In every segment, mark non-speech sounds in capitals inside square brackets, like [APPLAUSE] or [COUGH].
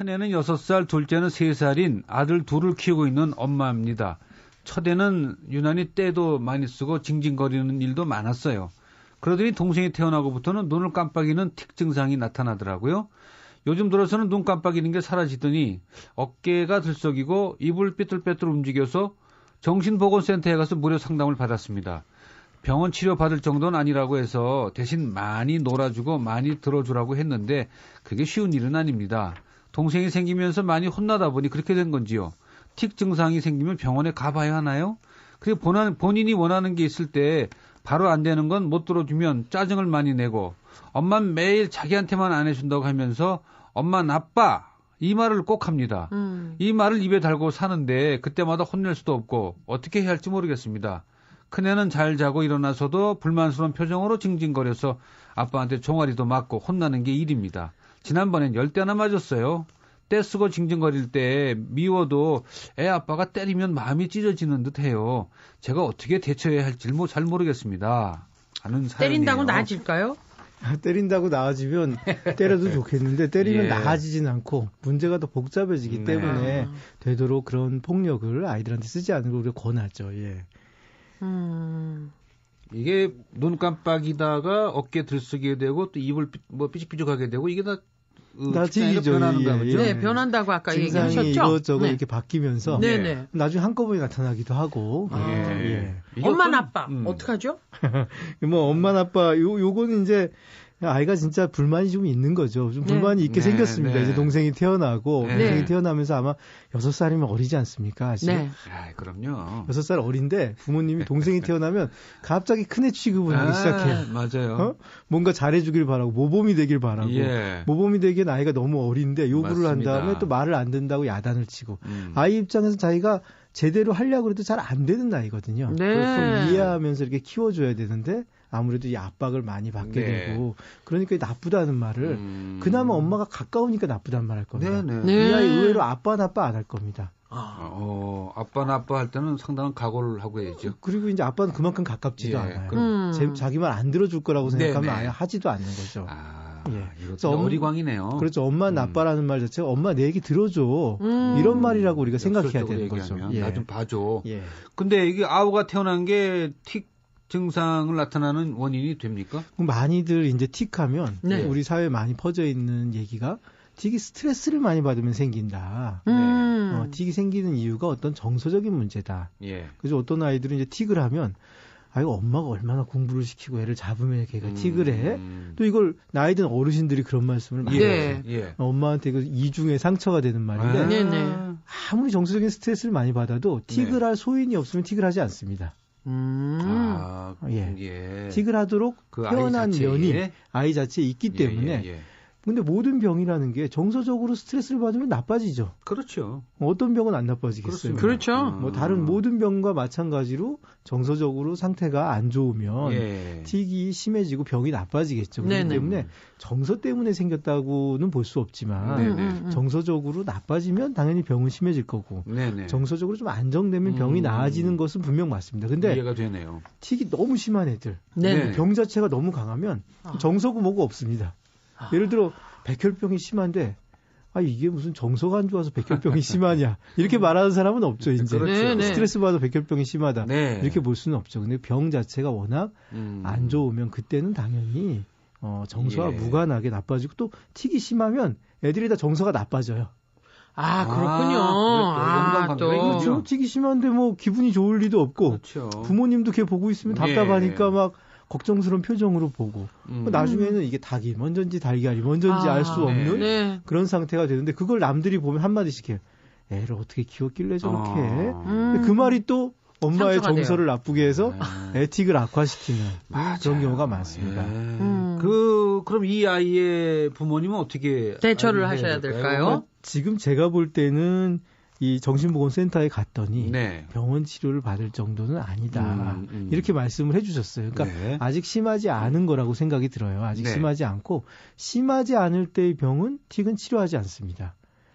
큰애는 6살, 둘째는 3살인 아들 둘을 키우고 있는 엄마입니다. 첫애는 유난히 때도 많이 쓰고 징징거리는 일도 많았어요. 그러더니 동생이 태어나고부터는 눈을 깜빡이는 틱 증상이 나타나더라고요. 요즘 들어서는 눈 깜빡이는 게 사라지더니 어깨가 들썩이고 입을 삐뚤빼뚤 움직여서 정신보건센터에 가서 무료 상담을 받았습니다. 병원 치료 받을 정도는 아니라고 해서 대신 많이 놀아주고 많이 들어주라고 했는데 그게 쉬운 일은 아닙니다. 동생이 생기면서 많이 혼나다 보니 그렇게 된 건지요. 틱 증상이 생기면 병원에 가봐야 하나요? 그리고 본인이 원하는 게 있을 때 바로 안 되는 건 못 들어주면 짜증을 많이 내고 엄마 매일 자기한테만 안 해준다고 하면서 엄마 나빠 이 말을 꼭 합니다. 음. 이 말을 입에 달고 사는데 그때마다 혼낼 수도 없고 어떻게 해야 할지 모르겠습니다. 큰애는 잘 자고 일어나서도 불만스러운 표정으로 징징거려서 아빠한테 종아리도 맞고 혼나는 게 일입니다. 지난번엔 열대나 맞았어요. 떼쓰고 징징거릴 때 미워도 애 아빠가 때리면 마음이 찢어지는 듯해요. 제가 어떻게 대처해야 할지 잘 모르겠습니다. 하는 사연이에요. 때린다고 나아질까요? 때린다고 나아지면 [LAUGHS] 때려도 좋겠는데 때리면 예. 나아지진 않고 문제가 더 복잡해지기 네. 때문에 되도록 그런 폭력을 아이들한테 쓰지 않는 걸 우리가 권하죠. 예. 음. 이게 눈 깜빡이다가 어깨 들쓰게 되고 또 입을 삐, 뭐 삐죽삐죽하게 되고 이게 다 나중이죠. 변하는가 보죠. 네, 변한다고 아까 얘기하셨죠. 이것저것 네. 이렇게 바뀌면서 네, 네. 나중에 한꺼번에 나타나기도 하고. 아, 예. 예. 엄마 나빠 음. 어떡하죠? [LAUGHS] 뭐 엄마 나빠 요 요거는 이제 아이가 진짜 불만이 좀 있는 거죠. 좀 네. 불만이 있게 네, 생겼습니다. 네. 이제 동생이 태어나고 네. 동생이 태어나면서 아마 여섯 살이면 어리지 않습니까? 아직. 네. 아, 그럼요. 여섯 살 어린데 부모님이 동생이 태어나면 갑자기 큰애 취급을 하기 아, 시작해요. 맞아요. 어? 뭔가 잘해주길 바라고 모범이 되길 바라고 예. 모범이 되기엔 아이가 너무 어린데 요구를 맞습니다. 한 다음에 또 말을 안 듣는다고 야단을 치고 음. 아이 입장에서 자기가 제대로 하려고 해도 잘 안 되는 나이거든요. 네. 그걸 이해하면서 이렇게 키워줘야 되는데 아무래도 이 압박을 많이 받게 네. 되고 그러니까 나쁘다는 말을 음... 그나마 엄마가 가까우니까 나쁘다는 말 할 겁니다. 네, 네. 이 아이 의외로 아빠 나빠 안 할 겁니다. 아, 어, 아빠 나빠 할 때는 상당한 각오를 하고 해야죠. 그리고 이제 아빠는 그만큼 가깝지도 예, 않아요. 음. 제, 자기 말안 들어줄 거라고 생각하면 네네. 아예 하지도 않는 거죠. 아, 예. 그래서 어리광이네요. 그렇죠. 엄마 음. 나빠라는 말 자체가 엄마 내 얘기 들어줘. 음. 이런 말이라고 우리가 생각해야 되는 거죠. 예. 나좀 봐줘. 예. 근데 이게 아우가 태어난 게 틱 증상을 나타나는 원인이 됩니까? 많이들 이제 틱하면 네. 우리 사회에 많이 퍼져 있는 얘기가 틱이 스트레스를 많이 받으면 생긴다. 음. 어, 틱이 생기는 이유가 어떤 정서적인 문제다. 예. 그래서 어떤 아이들은 이제 틱을 하면 아이고 엄마가 얼마나 공부를 시키고 애를 잡으면 걔가 음. 틱을 해. 또 이걸 나이 든 어르신들이 그런 말씀을 많이 예. 해요. 예. 엄마한테 그 이중의 상처가 되는 말인데 아. 네, 네. 아무리 정서적인 스트레스를 많이 받아도 틱을 네. 할 소인이 없으면 틱을 하지 않습니다. 음. 아, 예. 예. 하도록 그 태어난 면이 아이 자체에 있기 예, 때문에 예, 예. 근데 모든 병이라는 게 정서적으로 스트레스를 받으면 나빠지죠. 그렇죠. 어떤 병은 안 나빠지겠어요. 그렇죠. 음. 뭐 다른 모든 병과 마찬가지로 정서적으로 상태가 안 좋으면 예. 틱이 심해지고 병이 나빠지겠죠. 그렇기 때문에 정서 때문에 생겼다고는 볼 수 없지만 네네. 음, 음, 음. 정서적으로 나빠지면 당연히 병은 심해질 거고 네네. 정서적으로 좀 안정되면 병이 음. 나아지는 것은 분명 맞습니다. 근데 이해가 되네요. 틱이 너무 심한 애들, 네. 병 자체가 너무 강하면 아. 정서고 뭐고 없습니다. 아. 예를 들어 백혈병이 심한데 아 이게 무슨 정서가 안 좋아서 백혈병이 심하냐 이렇게 말하는 사람은 없죠 이제 그렇죠. 네, 네. 스트레스 받아 백혈병이 심하다 네. 이렇게 볼 수는 없죠 근데 병 자체가 워낙 음. 안 좋으면 그때는 당연히 어, 정서와 예. 무관하게 나빠지고 또 틱이 심하면 애들이 다 정서가 나빠져요. 아, 그렇군요. 아, 아 또. 그렇죠. 틱이 심한데 뭐 기분이 좋을 리도 없고 그렇죠. 부모님도 걔 보고 있으면 답답하니까 예. 막 걱정스러운 표정으로 보고 음. 나중에는 이게 닭이 먼저인지 달걀이 먼저인지 아, 알수 없는 네. 그런 상태가 되는데 그걸 남들이 보면 한마디씩 해요. 애를 어떻게 키웠길래 저렇게 아. 음. 그 말이 또 엄마의 정서를. 나쁘게 해서 네. 에틱을 악화시키는 맞아요. 그런 경우가 많습니다. 네. 음. 그 그럼 이 아이의 부모님은 어떻게 대처를 하셔야 될까요? 어, 지금 제가 볼 때는 이 정신보건센터에 갔더니 네. 병원 치료를 받을 정도는 아니다. 음, 음. 이렇게 말씀을 해주셨어요. 그러니까 네. 아직 심하지 않은 거라고 생각이 들어요. 아직 네. 심하지 않고 심하지 않을 때의 병은 틱은 치료하지 않습니다.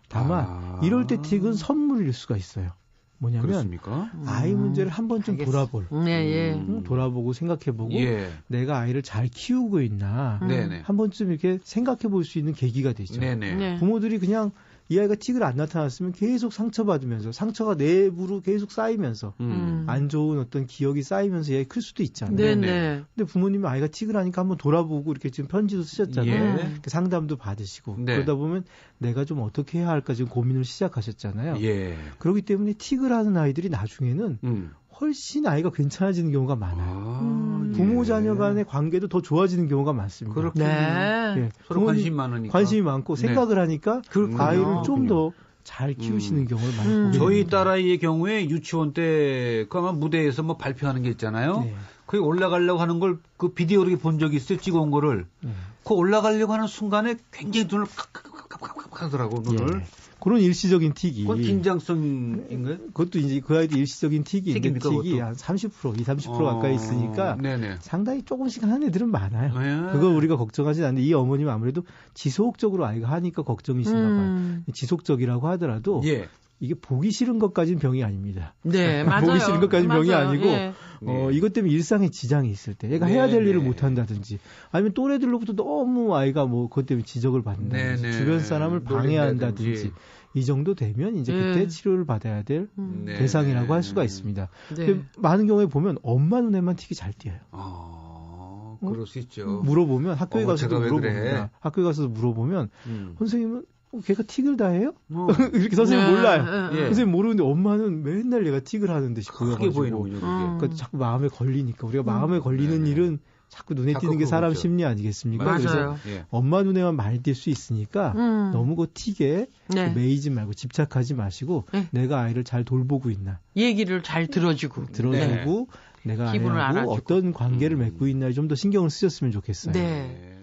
다만 아. 이럴 때 틱은 선물일 수가 있어요. 뭐냐면 그렇습니까? 아이 음. 문제를 한 번쯤 알겠어. 돌아볼, 네, 예. 음, 돌아보고 생각해보고 예. 내가 아이를 잘 키우고 있나 음. 한 번쯤 이렇게 생각해볼 수 있는 계기가 되죠. 네네. 네. 부모들이 그냥 이 아이가 틱을 안 나타났으면 계속 상처받으면서 상처가 내부로 계속 쌓이면서 음. 안 좋은 어떤 기억이 쌓이면서 얘가 클 수도 있잖아요. 네네. 근데 부모님이 아이가 틱을 하니까 한번 돌아보고 이렇게 지금 편지도 쓰셨잖아요. 예. 상담도 받으시고 네. 그러다 보면 내가 좀 어떻게 해야 할까 지금 고민을 시작하셨잖아요. 예. 그렇기 때문에 틱을 하는 아이들이 나중에는 음. 훨씬 아이가 괜찮아지는 경우가 많아요. 아, 음. 부모 자녀 간의 관계도 더 좋아지는 경우가 많습니다. 그렇군요. 네. 네. 서로 관심이 많으니까. 관심이 많고 네. 생각을 하니까 그렇군요. 아이를 좀 더 잘 키우시는 음. 경우를 많이 음. 저희 딸아이의 경우에 유치원 때그 아마 무대에서 뭐 발표하는 게 있잖아요. 네. 거기 올라가려고 하는 걸 그 비디오로 본 적이 있어요. 찍어온 거를. 네. 그 올라가려고 하는 순간에 굉장히 눈을 칵칵 칵칵 하더라고 눈을. 예. 그런 일시적인 틱이. 그건 긴장성인가요? 그것도 이제 그 아이도 일시적인 틱이 있는데 틱이 한 30%, 20, 30% 어, 가까이 있으니까 네네. 상당히 조금씩 하는 애들은 많아요. 네. 그거 우리가 걱정하지 않는데 이 어머님은 아무래도 지속적으로 아이가 하니까 걱정이신가 봐요. 음. 지속적이라고 하더라도 예. 이게 보기 싫은 것까지는 병이 아닙니다. 네, [LAUGHS] 맞아요. 보기 싫은 것까지는 병이 아니고 예. 어, 네. 이것 때문에 일상에 지장이 있을 때 얘가 네, 해야 될 네. 일을 못 한다든지 아니면 또래들로부터 너무 아이가 뭐 그것 때문에 지적을 받는다든지 네, 네. 주변 사람을 방해한다든지 이 정도 되면 이제 그때 네. 치료를 받아야 될 음. 네. 대상이라고 할 수가 있습니다. 네. 많은 경우에 보면 엄마 눈에만 틱이 잘 띄어요. 아, 그럴 수 있죠. 물어보면 학교에 어, 가서도 물어봅니다. 그래? 학교에 가서도 물어보면 음. 선생님은 어, 걔가 틱을 다 해요? 어. [LAUGHS] 이렇게 선생님 네, 몰라요. 네, 네. 선생님 모르는데 엄마는 맨날 얘가 틱을 하는 듯이 보여가지고. 그러니까 자꾸 마음에 걸리니까 우리가 마음에 걸리는 네, 네. 일은 자꾸 눈에 띄는 게 사람 심리 아니겠습니까? 맞아요. 그래서 예. 엄마 눈에만 많이 띌 수 있으니까 음. 너무 그 틱에 네. 매이지 말고 집착하지 마시고 네. 내가 아이를 잘 돌보고 있나 얘기를 잘 들어주고 들어주고 네. 내가 아이하고 어떤 관계를 음. 맺고 있나 좀 더 신경을 쓰셨으면 좋겠어요. 네.